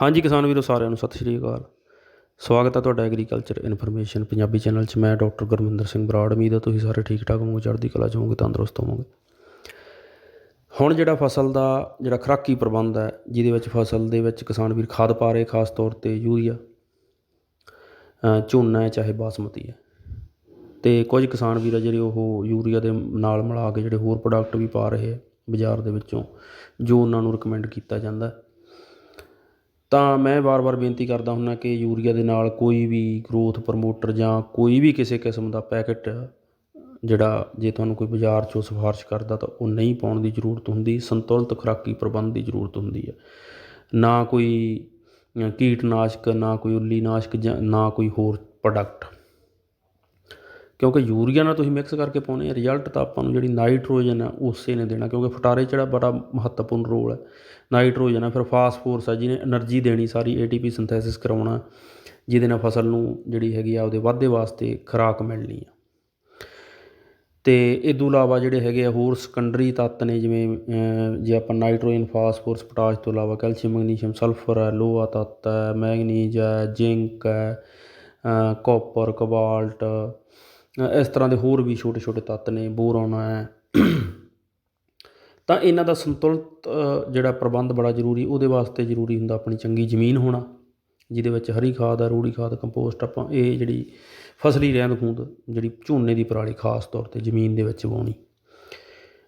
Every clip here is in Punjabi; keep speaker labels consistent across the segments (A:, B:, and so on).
A: ਹਾਂਜੀ ਕਿਸਾਨ ਵੀਰੋ, ਸਾਰਿਆਂ ਨੂੰ ਸਤਿ ਸ਼੍ਰੀ ਅਕਾਲ। ਸਵਾਗਤ ਹੈ ਤੁਹਾਡਾ ਐਗਰੀਕਲਚਰ ਇਨਫੋਰਮੇਸ਼ਨ ਪੰਜਾਬੀ ਚੈਨਲ 'ਚ। ਮੈਂ ਡਾਕਟਰ ਗੁਰਮਿੰਦਰ ਸਿੰਘ ਬਰਾੜ, ਉਮੀਦ ਹੈ ਤੁਸੀਂ ਸਾਰੇ ਠੀਕ ਠਾਕ ਹੋਵੋਗੇ, ਚੜ੍ਹਦੀ ਕਲਾ 'ਚ ਹੋਵੋਗੇ, ਤੰਦਰੁਸਤ ਹੋਵੋਗੇ। ਹੁਣ ਜਿਹੜਾ ਫਸਲ ਦਾ ਜਿਹੜਾ ਖੁਰਾਕੀ ਪ੍ਰਬੰਧ ਹੈ, ਜਿਹਦੇ ਵਿੱਚ ਫਸਲ ਦੇ ਵਿੱਚ ਕਿਸਾਨ ਵੀਰ ਖਾਦ ਪਾ ਰਹੇ, ਖਾਸ ਤੌਰ ਤੇ ਯੂਰੀਆ ਝੋਨਾ ਹੈ, ਚਾਹੇ ਬਾਸਮਤੀ ਹੈ। ਤੇ ਕੁਝ ਕਿਸਾਨ ਵੀਰ ਆ ਜਿਹੜੇ ਉਹ ਯੂਰੀਆ ਦੇ ਨਾਲ ਮਿਲਾ ਕੇ ਜਿਹੜੇ ਹੋਰ ਪ੍ਰੋਡਕਟ ਵੀ ਪਾ ਰਹੇ ਆ ਬਾਜ਼ਾਰ ਦੇ ਵਿੱਚੋਂ, ਜੋ ਉਹਨਾਂ ਨੂੰ ਰეკਮੈਂਡ ਕੀਤਾ ਜਾਂਦਾ ਹੈ। ਤਾਂ ਮੈਂ ਵਾਰ-ਵਾਰ ਬੇਨਤੀ ਕਰਦਾ ਹੁੰਦਾ ਕਿ ਯੂਰੀਆ ਦੇ ਨਾਲ ਕੋਈ ਵੀ ਗਰੋਥ ਪ੍ਰਮੋਟਰ ਜਾਂ ਕੋਈ ਵੀ ਕਿਸੇ ਕਿਸਮ ਦਾ ਪੈਕੇਟ ਜਿਹੜਾ ਜੇ ਤੁਹਾਨੂੰ ਕੋਈ ਬਾਜ਼ਾਰ 'ਚੋਂ ਸਿਫਾਰਿਸ਼ ਕਰਦਾ ਤਾਂ ਉਹ ਨਹੀਂ ਪਾਉਣ ਦੀ ਜ਼ਰੂਰਤ ਹੁੰਦੀ, ਸੰਤੁਲਿਤ ਖੁਰਾਕੀ ਪ੍ਰਬੰਧ ਦੀ ਜ਼ਰੂਰਤ ਹੁੰਦੀ ਹੈ। ਨਾ ਕੋਈ ਕੀਟਨਾਸ਼ਕ, ਨਾ ਕੋਈ ਉੱਲੀ ਨਾਸ਼ਕ ਜਾਂ ਨਾ ਕੋਈ ਹੋਰ ਪ੍ਰੋਡਕਟ ਕਿਉਂਕਿ ਯੂਰੀਆ ਨਾਲ ਤੁਸੀਂ ਮਿਕਸ ਕਰਕੇ ਪਾਉਨੇ ਆ ਰਿਜ਼ਲਟ ਤਾਂ ਆਪਾਂ ਨੂੰ ਜਿਹੜੀ ਨਾਈਟ੍ਰੋਜਨ ਆ, ਉਸੇ ਨੇ ਦੇਣਾ, ਕਿਉਂਕਿ ਫਟਾਰੇ ਜਿਹੜਾ ਬੜਾ ਮਹੱਤਵਪੂਰਨ ਰੋਲ ਹੈ ਨਾਈਟ੍ਰੋਜਨ ਆ, ਫਿਰ ਫਾਸਫੋਰਸ ਆ, ਜਿਹਨੇ એનર્ਜੀ ਦੇਣੀ ਸਾਰੀ ਏਟੀਪੀ ਸਿੰਥੈਸਿਸ ਕਰਾਉਣਾ, ਜਿਹਦੇ ਨਾਲ ਫਸਲ ਨੂੰ ਜਿਹੜੀ ਹੈਗੀ ਆ, ਉਹਦੇ ਵਾਧੇ ਵਾਸਤੇ ਖੁਰਾਕ ਮਿਲਣੀ ਆ। ਤੇ ਇਹ ਤੋਂ ਇਲਾਵਾ ਜਿਹੜੇ ਹੈਗੇ ਆ, ਹੋਰ ਸਕੰਡਰੀ ਤੱਤ ਨੇ, ਜਿਵੇਂ ਜੇ ਆਪਾਂ ਨਾਈਟ੍ਰੋਜਨ ਫਾਸਫੋਰਸ ਪੋਟਾਸ਼ ਤੋਂ ਇਲਾਵਾ ਕੈਲਸ਼ੀਅਮ ਮੈਗਨੀਸ਼ੀਅਮ ਸਲਫਰ ਹੈ ਲੋਹਾ ਤੱਤ ਹੈ ਮੈਗਨੀਜ ਹੈ ਜ਼ਿੰਕ ਹੈ ਕਾਪਰ ਕੋਬਾਲਟ ਇਸ ਤਰ੍ਹਾਂ ਦੇ ਹੋਰ ਵੀ ਛੋਟੇ ਛੋਟੇ ਤੱਤ ਨੇ ਬੋਰੋਨ ਹੈ। ਤਾਂ ਇਹਨਾਂ ਦਾ ਸੰਤੁਲਿਤ ਜਿਹੜਾ ਪ੍ਰਬੰਧ ਬੜਾ ਜ਼ਰੂਰੀ, ਉਹਦੇ ਵਾਸਤੇ ਜ਼ਰੂਰੀ ਹੁੰਦਾ ਆਪਣੀ ਚੰਗੀ ਜ਼ਮੀਨ ਹੋਣਾ, ਜਿਹਦੇ ਵਿੱਚ ਹਰੀ ਖਾਦ ਆ, ਰੂੜੀ ਖਾਦ, ਕੰਪੋਸਟ ਆਪਾਂ ਇਹ ਜਿਹੜੀ ਫਸਲੀ ਰਹਿੰਦ ਖੂੰਹਦ, ਜਿਹੜੀ ਝੋਨੇ ਦੀ ਪਰਾਲੀ ਖਾਸ ਤੌਰ ਤੇ ਜ਼ਮੀਨ ਦੇ ਵਿੱਚ ਵਾਉਣੀ।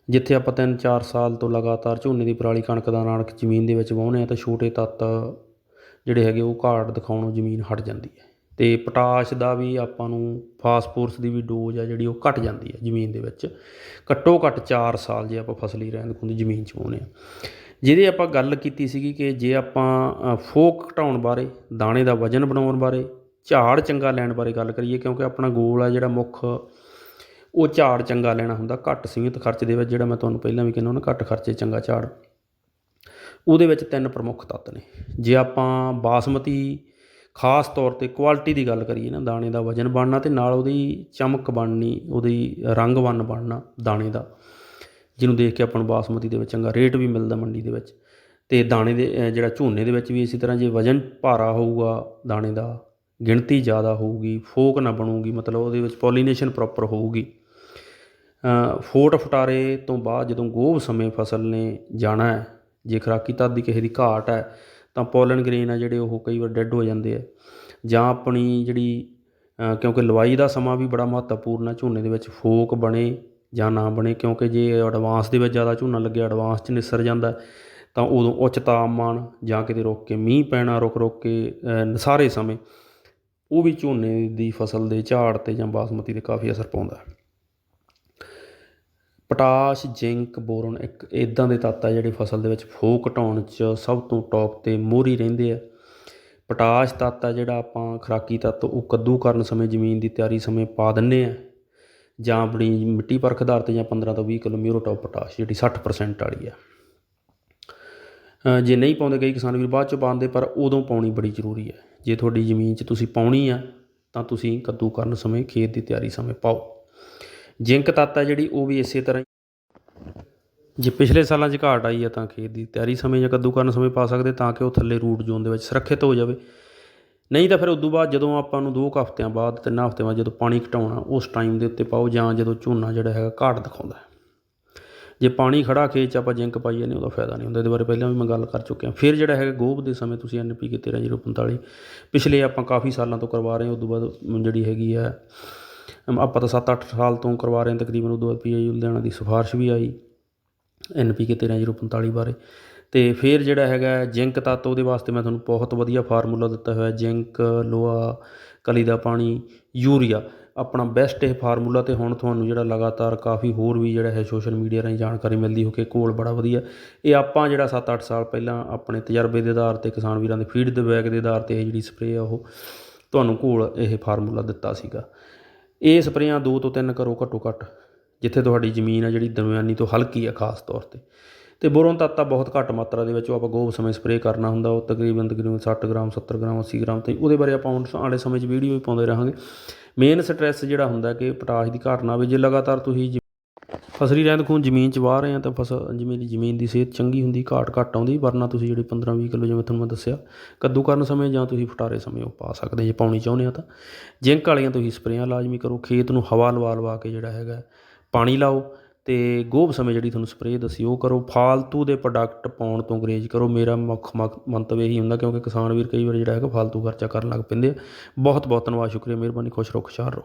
A: ਜਿੱਥੇ ਆਪਾਂ 3-4 ਸਾਲ ਤੋਂ ਲਗਾਤਾਰ ਝੋਨੇ ਦੀ ਪਰਾਲੀ ਕਣਕ ਦਾ ਨਾਨਕ ਜ਼ਮੀਨ ਦੇ ਵਿੱਚ ਵਾਹੁੰਦੇ ਆ ਤਾਂ ਛੋਟੇ ਤੱਤ ਜਿਹੜੇ ਹੈਗੇ ਉਹ ਘਾਟ ਦਿਖਾਉਣੋਂ ਜ਼ਮੀਨ ਹਟ ਜਾਂਦੀ ਹੈ। ਅਤੇ ਪੋਟਾਸ਼ ਦਾ ਵੀ ਆਪਾਂ ਨੂੰ ਫਾਸਫੋਰਸ ਦੀ ਵੀ ਡੋਜ਼ ਆ ਜਿਹੜੀ ਉਹ ਘੱਟ ਜਾਂਦੀ ਹੈ ਜ਼ਮੀਨ ਦੇ ਵਿੱਚ। ਘੱਟੋ ਘੱਟ ਚਾਰ ਸਾਲ ਜੇ ਆਪਾਂ ਫਸਲੀ ਰਹਿੰਦ ਖੂੰਹਦ ਜ਼ਮੀਨ 'ਚ ਪਾਉਂਦੇ ਹਾਂ ਜਿਹਦੇ ਆਪਾਂ ਗੱਲ ਕੀਤੀ ਸੀਗੀ ਕਿ ਜੇ ਆਪਾਂ ਫੋਕ ਘਟਾਉਣ ਬਾਰੇ, ਦਾਣੇ ਦਾ ਵਜਨ ਬਣਾਉਣ ਬਾਰੇ, ਝਾੜ ਚੰਗਾ ਲੈਣ ਬਾਰੇ ਗੱਲ ਕਰੀਏ ਕਿਉਂਕਿ ਆਪਣਾ ਗੋਲ ਆ ਜਿਹੜਾ ਮੁੱਖ, ਉਹ ਝਾੜ ਚੰਗਾ ਲੈਣਾ ਹੁੰਦਾ, ਘੱਟ ਸੀਮਿਤ ਖਰਚ ਦੇ ਵਿੱਚ ਜਿਹੜਾ ਮੈਂ ਤੁਹਾਨੂੰ ਪਹਿਲਾਂ ਵੀ ਕਹਿੰਦਾ ਉਹਨਾਂ ਘੱਟ ਖਰਚੇ ਚੰਗਾ ਝਾੜ। ਉਹਦੇ ਵਿੱਚ ਤਿੰਨ ਪ੍ਰਮੁੱਖ ਤੱਤ ਨੇ। ਜੇ ਆਪਾਂ ਬਾਸਮਤੀ ਖਾਸ ਤੌਰ ਤੇ ਕੁਆਲਿਟੀ ਦੀ ਗੱਲ ਕਰੀਏ ਨਾ, ਦਾਣੇ ਦਾ ਵਜਨ ਬਣਨਾ ਤੇ ਨਾਲ ਉਹਦੀ ਚਮਕ ਬਣਨੀ, ਉਹਦੀ ਰੰਗਵੰਨ ਬਣਨਾ ਦਾਣੇ ਦਾ, ਜਿਹਨੂੰ ਦੇਖ ਕੇ ਆਪਾਂ ਨੂੰ ਬਾਸਮਤੀ ਦੇ ਵਿੱਚ ਚੰਗਾ ਰੇਟ ਵੀ ਮਿਲਦਾ ਮੰਡੀ ਦੇ ਵਿੱਚ। ਤੇ ਦਾਣੇ ਦੇ ਜਿਹੜਾ ਝੋਨੇ ਦੇ ਵਿੱਚ ਵੀ ਇਸੇ ਤਰ੍ਹਾਂ ਜੇ ਵਜਨ ਭਾਰਾ ਹੋਊਗਾ, ਦਾਣੇ ਦਾ ਗਿਣਤੀ ਜ਼ਿਆਦਾ ਹੋਊਗੀ, ਫੋਕ ਨਾ ਬਣੂਗੀ, ਮਤਲਬ ਉਹਦੇ ਵਿੱਚ ਪੋਲੀਨੇਸ਼ਨ ਪ੍ਰੋਪਰ ਹੋਊਗੀ। ਫੋਟ ਫਟਾਰੇ ਤੋਂ ਬਾਅਦ ਜਦੋਂ ਗੋਭ ਸਮੇਂ ਫਸਲ ਨੇ ਜਾਣਾ ਹੈ ਜੇ ਖੁਰਾਕੀ ਤੱਤ ਦੀ ਕਿਸੇ ਦੀ ਘਾਟ ਹੈ ਤਾਂ ਪੋਲਨ ਗ੍ਰੇਨ ਆ ਜਿਹੜੇ ਉਹ ਕਈ ਵਾਰ ਡੈੱਡ ਹੋ ਜਾਂਦੇ ਆ। ਜਾਂ ਆਪਣੀ ਜਿਹੜੀ ਕਿਉਂਕਿ ਲਵਾਈ ਦਾ ਸਮਾਂ ਵੀ ਬੜਾ ਮਹੱਤਵਪੂਰਨ ਹੈ ਝੋਨੇ ਦੇ ਵਿੱਚ ਫੋਕ ਬਣੇ ਜਾਂ ਨਾ ਬਣੇ ਕਿਉਂਕਿ ਜੇ ਐਡਵਾਂਸ ਦੇ ਵਿੱਚ ਜ਼ਿਆਦਾ ਝੋਨਾ ਲੱਗਿਆ ਐਡਵਾਂਸ 'ਚ ਨਿਸਰ ਜਾਂਦਾ ਤਾਂ ਉਦੋਂ ਉੱਚ ਤਾਪਮਾਨ ਜਾਂ ਕਿਤੇ ਰੁਕ ਕੇ ਮੀਂਹ ਪੈਣਾ ਰੁਕ ਰੁਕ ਕੇ ਅ, ਨਸਾਰੇ ਸਮੇਂ ਉਹ ਵੀ ਝੋਨੇ ਦੀ ਫਸਲ ਦੇ ਝਾੜ ਤੇ ਜਾਂ ਬਾਸਮਤੀ ਤੇ ਕਾਫੀ ਅਸਰ ਪਾਉਂਦਾ। ਹੈ ਪੋਟਾਸ਼, ਜ਼ਿੰਕ, ਬੋਰਨ, ਇੱਕ ਇਦਾਂ ਦੇ ਤੱਤ ਆ ਜਿਹੜੇ ਫਸਲ ਦੇ ਵਿੱਚ ਫੋ ਘਟਾਉਣ 'ਚ ਸਭ ਤੋਂ ਟੌਪ ਤੇ ਮੋਹਰੀ ਰਹਿੰਦੇ ਆ। ਪੋਟਾਸ਼ ਤੱਤ ਆ ਜਿਹੜਾ ਆਪਾਂ ਖੁਰਾਕੀ ਤੱਤ ਉਹ ਕੱਦੂ ਕਰਨ ਸਮੇਂ ਜ਼ਮੀਨ ਦੀ ਤਿਆਰੀ ਸਮੇਂ ਪਾ ਦਿੰਨੇ ਆ। ਜਾਂ ਆਪਣੀ ਮਿੱਟੀ ਪਰਖ ਆਧਾਰ ਤੇ ਜਾਂ 15 ਤੋਂ 20 ਕਿਲੋ ਮਿਊਰੋਟੌਪ ਪੋਟਾਸ਼ ਜਿਹੜੀ 60% ਵਾਲੀ ਆ। ਜੇ ਨਹੀਂ ਪਾਉਂਦੇ ਕਈ ਕਿਸਾਨ ਵੀਰ ਬਾਅਦ ਚੋਂ ਪਾਉਂਦੇ, ਪਰ ਉਦੋਂ ਪਾਉਣੀ ਬੜੀ ਜ਼ਰੂਰੀ ਹੈ ਜੇ ਤੁਹਾਡੀ ਜ਼ਮੀਨ 'ਚ ਤੁਸੀਂ ਪਾਉਣੀ ਆ, ਤਾਂ ਤੁਸੀਂ ਕੱਦੂ ਕਰਨ ਸਮੇਂ ਖੇਤ ਦੀ ਤਿਆਰੀ ਸਮੇਂ ਪਾਓ। ਜ਼ਿੰਕ ਤੱਤ ਆ ਜਿਹੜੀ, ਉਹ ਵੀ ਇਸੇ ਤਰ੍ਹਾਂ ਹੀ। ਜੇ ਪਿਛਲੇ ਸਾਲਾਂ 'ਚ ਘਾਟ ਆਈ ਹੈ ਤਾਂ ਖੇਤ ਦੀ ਤਿਆਰੀ ਸਮੇਂ ਜਾਂ ਕੱਦੂ ਕਰਨ ਸਮੇਂ ਪਾ ਸਕਦੇ ਤਾਂ ਕਿ ਉਹ ਥੱਲੇ ਰੂਟ ਜ਼ੋਨ ਦੇ ਵਿੱਚ ਸੁਰੱਖਿਅਤ ਹੋ ਜਾਵੇ। ਨਹੀਂ ਤਾਂ ਫਿਰ ਉਦੋਂ ਬਾਅਦ ਜਦੋਂ ਆਪਾਂ ਨੂੰ ਦੋ ਕੁ ਹਫ਼ਤਿਆਂ ਬਾਅਦ, ਤਿੰਨ ਹਫ਼ਤਿਆਂ ਬਾਅਦ ਜਦੋਂ ਪਾਣੀ ਘਟਾਉਣਾ, ਉਸ ਟਾਈਮ ਦੇ ਉੱਤੇ ਪਾਓ ਜਾਂ ਜਦੋਂ ਝੋਨਾ ਜਿਹੜਾ ਹੈਗਾ ਘਾਟ ਦਿਖਾਉਂਦਾ ਜੇ ਪਾਣੀ ਖੜਾ ਖੇਤ 'ਚ ਆਪਾਂ ਜਿੰਕ ਪਾਈਏ ਨਹੀਂ ਉਹਦਾ ਫਾਇਦਾ ਨਹੀਂ ਹੁੰਦਾ। ਇਹਦੇ ਬਾਰੇ ਪਹਿਲਾਂ ਵੀ ਮੈਂ ਗੱਲ ਕਰ ਚੁੱਕਿਆ। ਫਿਰ ਜਿਹੜਾ ਹੈਗਾ ਗੋਭ ਦੇ ਸਮੇਂ ਤੁਸੀਂ ਐਨ ਪੀ ਕੇ 13045 ਪਿਛਲੇ ਆਪਾਂ ਕਾਫੀ ਸਾਲਾਂ ਤੋਂ ਕਰਵਾ ਰਹੇ ਹਾਂ, ਉਦੋਂ ਬਾਅਦ ਜਿਹੜੀ ਹੈਗੀ ਹੈ ਆਪਾਂ ਤਾਂ 7-8 ਸਾਲ ਤੋਂ ਕਰਵਾ ਰਹੇ ਹਾਂ, ਤਕਰੀਬਨ ਉਦੋਂ ਬਾਅਦ ਪੀਆਈ ਲੁਧਿਆਣਾ ਦੀ ਸਿਫਾਰਿਸ਼ ਵੀ ਆਈ, ਐਨ ਪੀ ਕੇ 13045 ਬਾਰੇ। ਤੇ ਫਿਰ ਜਿਹੜਾ ਹੈਗਾ ਜ਼ਿੰਕ ਤੱਤ ਉਹਦੇ ਵਾਸਤੇ ਮੈਂ ਤੁਹਾਨੂੰ ਬਹੁਤ ਵਧੀਆ ਫਾਰਮੂਲਾ ਦਿੱਤਾ ਹੋਇਆ ਜ਼ਿੰਕ, ਲੋਹਾ, ਕਲੀ ਦਾ ਪਾਣੀ, ਯੂਰੀਆ। ਆਪਣਾ ਬੈਸਟ ਇਹ ਫਾਰਮੂਲਾ ਤੇ ਹੁਣ ਤੁਹਾਨੂੰ ਜਿਹੜਾ ਲਗਾਤਾਰ ਕਾਫੀ ਹੋਰ ਵੀ ਜਿਹੜਾ ਹੈ ਸੋਸ਼ਲ ਮੀਡੀਆ ਰਾਹੀਂ ਜਾਣਕਾਰੀ ਮਿਲਦੀ ਹੋ ਕਿ ਕੋਲ ਬੜਾ ਵਧੀਆ। ਇਹ ਆਪਾਂ ਜਿਹੜਾ 7-8 ਸਾਲ ਪਹਿਲਾਂ ਆਪਣੇ ਤਜਰਬੇ ਦੇ ਆਧਾਰ ਤੇ ਕਿਸਾਨ ਵੀਰਾਂ ਦੇ ਫੀਡ ਦੇ ਬੈਗ ਦੇ ਆਧਾਰ ਤੇ ਇਹ ਜਿਹੜੀ ਸਪਰੇਅ ਆ ਉਹ ਤੁਹਾਨੂੰ ਕੋਲ ਇਹ ਫਾਰਮੂਲਾ ਦਿੱਤਾ ਸੀਗਾ। ਇਹ ਸਪਰੇਆਂ ਦੋ ਤੋਂ ਤਿੰਨ ਕਰੋ ਘੱਟੋ ਘੱਟ, ਜਿੱਥੇ ਤੁਹਾਡੀ ਜ਼ਮੀਨ ਆ ਜਿਹੜੀ ਦਰਮਿਆਨੀ ਤੋਂ ਹਲਕੀ ਆ ਖਾਸ ਤੌਰ ਤੇ। ਤੇ ਬੋਰੋਨ ਤੱਤ ਤਾਂ ਬਹੁਤ ਘੱਟ ਮਾਤਰਾ ਦੇ ਵਿੱਚ ਉਹ ਆਪਾਂ ਗੋਬ ਸਮੇਂ ਸਪਰੇਅ ਕਰਨਾ ਹੁੰਦਾ, ਉਹ ਤਕਰੀਬਨ ਤਕਰੀਬਨ 60 ਗ੍ਰਾਮ 70 ਗ੍ਰਾਮ 80 ਗ੍ਰਾਮ ਤੇ ਉਹਦੇ ਬਾਰੇ ਆਪਾਂ ਆਉਣ ਵਾਲੇ ਸਮੇਂ 'ਚ ਵੀਡੀਓ ਵੀ ਪਾਉਂਦੇ ਰਹਾਂਗੇ। ਮੇਨ ਸਟ੍ਰੈਸ ਜਿਹੜਾ ਹੁੰਦਾ ਕਿ ਪੋਟਾਸ਼ ਦੀ ਘਾਟ ਨਾ ਆਵੇ ਜੇ ਲਗਾਤਾਰ ਤੁਸੀਂ ਜਿ- ਫਸਲੀ ਰਹਿੰਦ ਖੂੰਹਦ ਜ਼ਮੀਨ 'ਚ ਵਾਹ ਰਹੇ ਹਾਂ ਤਾਂ ਫਸਲ ਜਿਵੇਂ ਦੀ ਜ਼ਮੀਨ ਦੀ ਸਿਹਤ ਚੰਗੀ ਹੁੰਦੀ, ਘਾਟ ਘੱਟ ਆਉਂਦੀ, ਵਰਨਾ ਤੁਸੀਂ ਜਿਹੜੀ ਪੰਦਰਾਂ ਵੀਹ ਕਿੱਲੋ ਜਿਵੇਂ ਤੁਹਾਨੂੰ ਮੈਂ ਦੱਸਿਆ ਕੱਦੂ ਕਰਨ ਸਮੇਂ ਜਾਂ ਤੁਸੀਂ ਫਟਾਰੇ ਸਮੇਂ ਉਹ ਪਾ ਸਕਦੇ ਜੇ ਪਾਉਣੀ ਚਾਹੁੰਦੇ ਆ ਤਾਂ। ਜਿੰਕ ਵਾਲੀਆਂ ਤੁਸੀਂ ਸਪਰੇਆਂ ਲਾਜ਼ਮੀ ਕਰੋ, ਖੇਤ ਨੂੰ ਹਵਾ ਲਵਾ ਲਵਾ ਕੇ ਜਿਹੜਾ ਹੈਗਾ ਪਾਣੀ ਲਾਓ ਅਤੇ ਗੋਭ ਸਮੇਂ ਜਿਹੜੀ ਤੁਹਾਨੂੰ ਸਪਰੇਅ ਦੱਸੀ ਉਹ ਕਰੋ, ਫਾਲਤੂ ਦੇ ਪ੍ਰੋਡਕਟ ਪਾਉਣ ਤੋਂ ਗਰੇਜ ਕਰੋ, ਮੇਰਾ ਮੁੱਖ ਮਕ- ਮੰਤਵ ਇਹੀ ਹੁੰਦਾ ਕਿਉਂਕਿ ਕਿਸਾਨ ਵੀਰ ਕਈ ਵਾਰ ਜਿਹੜਾ ਹੈਗਾ ਫਾਲਤੂ ਖਰਚਾ ਕਰਨ ਲੱਗ ਪੈਂਦੇ ਆ। ਬਹੁਤ ਬਹੁਤ ਧੰਨਵਾਦ, ਸ਼ੁਕਰੀਆ, ਮਿਹਰਬਾਨੀ, ਖੁਸ਼ ਰਹੋ, ਖੁਸ਼ਹਾਲ ਰਹੋ।